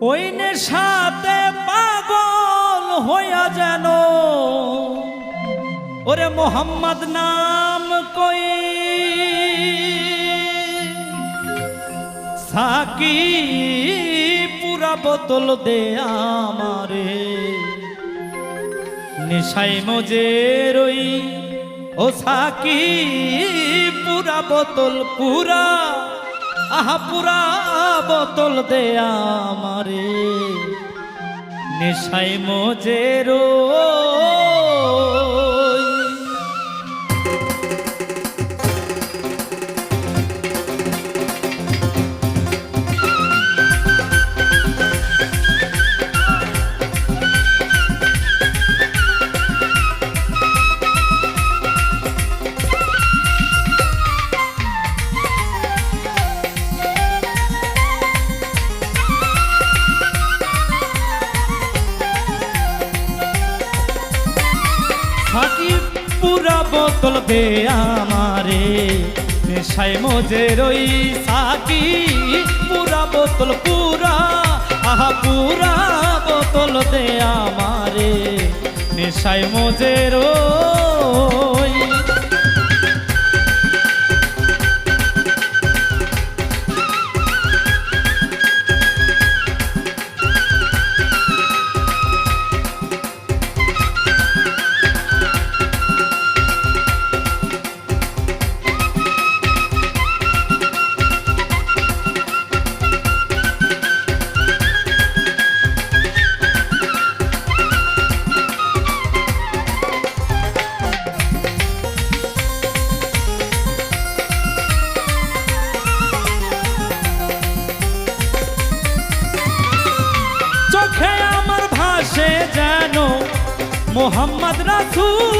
ওই সাথে পাগল হইয়া যেন। ওরে মোহাম্মদ নাম কই? সাকি পুরা বোতল দে আমারে। নেশাই মজে রই ও সাকি পুরা বোতল পুরা আহা পুরা বোতল দে আমারে। নেশাই মজে দে আমারে। নেশায় মজে রই সাকি, পুরা বোতল পুরা, আহা, পুরা বোতল দে আমারে। নেশায় মজে রই। মোহাম্মদ রাসূল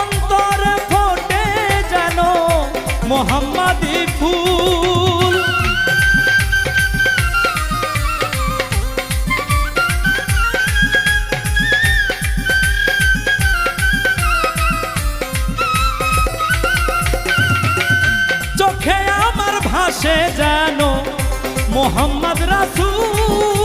অন্তরে ফোটে যেন মোহাম্মদি ফুল। চোখে আমার ভাসে যেন মোহাম্মদ রাসূল।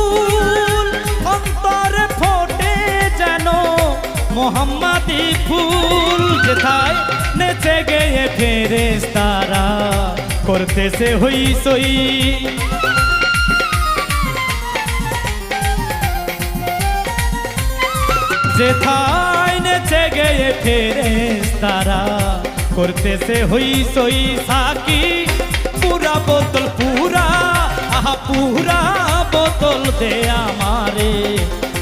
মোহাম্মদি ফুল যেথায় নেচে গেয়ে ফেরেস তারা করতেছে হই সই যেথায় নেচে গেয়ে ফেরেস তারা করতেছে হই সই সাকি পুরা বোতল, পুরা, আহা পুরা বোতল দে আমারে।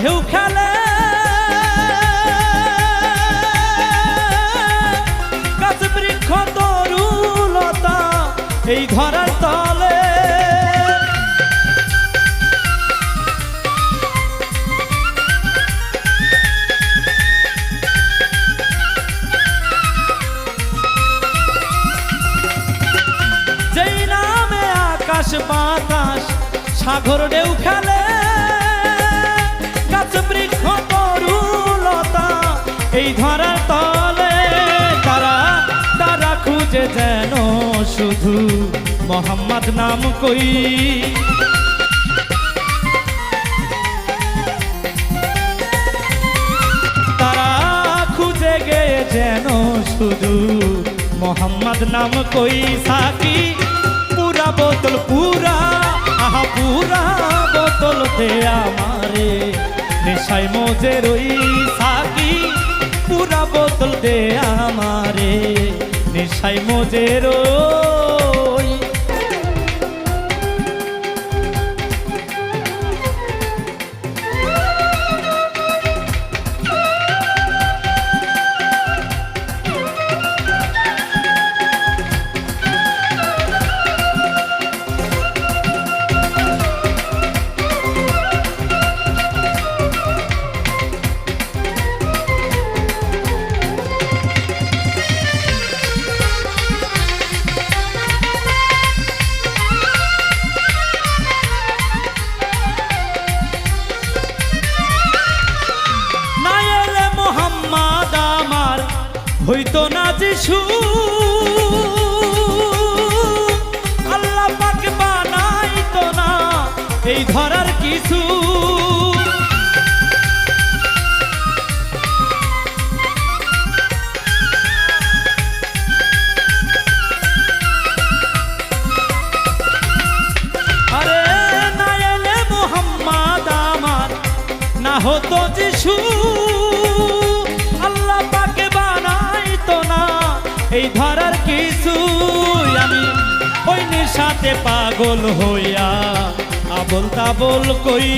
ঢেউ খেলে। গাছ বৃক্ষ তরুলতা এই ধরার তলে। যেই নামে আকাশ বাতাস, সাগর ঢেউ খেলে। তরুলতা এই ধরার তলে তারা তারা খুঁজে যেন শুধু মোহাম্মদ নাম কই। তারা খুঁজে গিয়ে যেন শুধু মোহাম্মদ নাম কই সাকি। পুরা বোতল, পুরা, আহা পুরা বোতল দে আমারে নেশায় মজে রই সাকি পুরা বোতল দে আমারে। নেশায় মজে মজের হইতো না যিশু। আল্লাহ পাকে বানাইতো না এই ধরার কিছু। হতো যিশু। এই ধরার কিছু আমি ওই সাথে পাগল হইয়া আবল তাবল কই।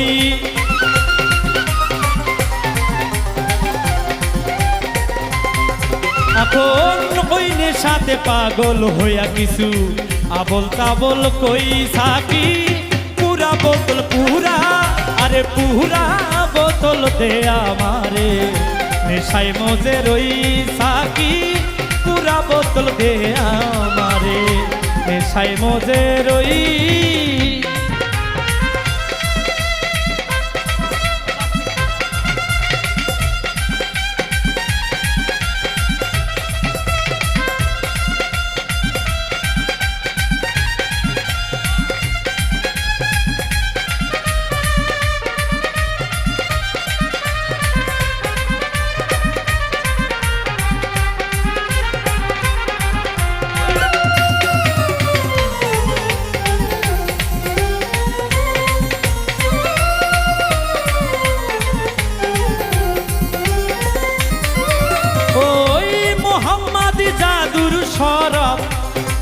ওই সাথে পাগল হইয়া কিছু আবল তাবল কই সাকি পুরা বোতল, পুরা, আরে পুরা বোতল দে আমারে। নেশাই মজে রই সাকি পুরা বোতল দে আমারে। মেশাই মজে রই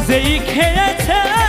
যেই খেয়েছে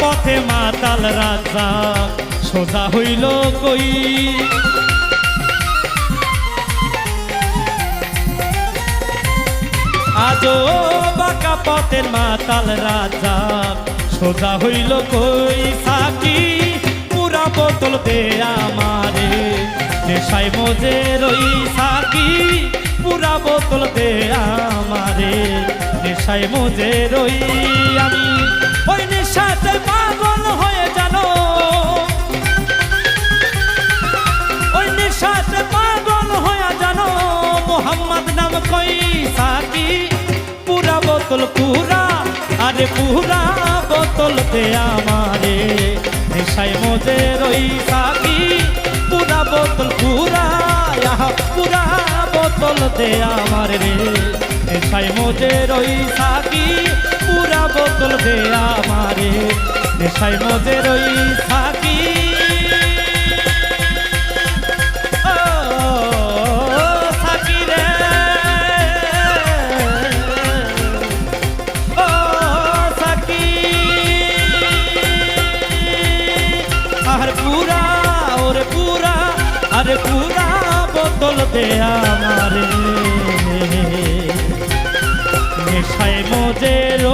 পথে মাতাল রাজা, সোজা হইল কই? আজও বাঁকা পথের মাতাল রাজা, সোজা হইল কই? সাকি পুরা বোতল দে আমারে নেশাই মজে রই সাকি পুরা বোতল দে আমারে নেশাই মজে রই আমি। বোতল পুরা, আরে পুরা বোতল দে আমারে। নেশায় মজে রই সাকি পুরা বোতল পুরা পুরা বোতল দে আমার রে। নেশায় মজে রই সাকি পুরা বোতল দে আমারে। নেশায় মজে রই সাকি বোতল আমার। নেশায় মজে রো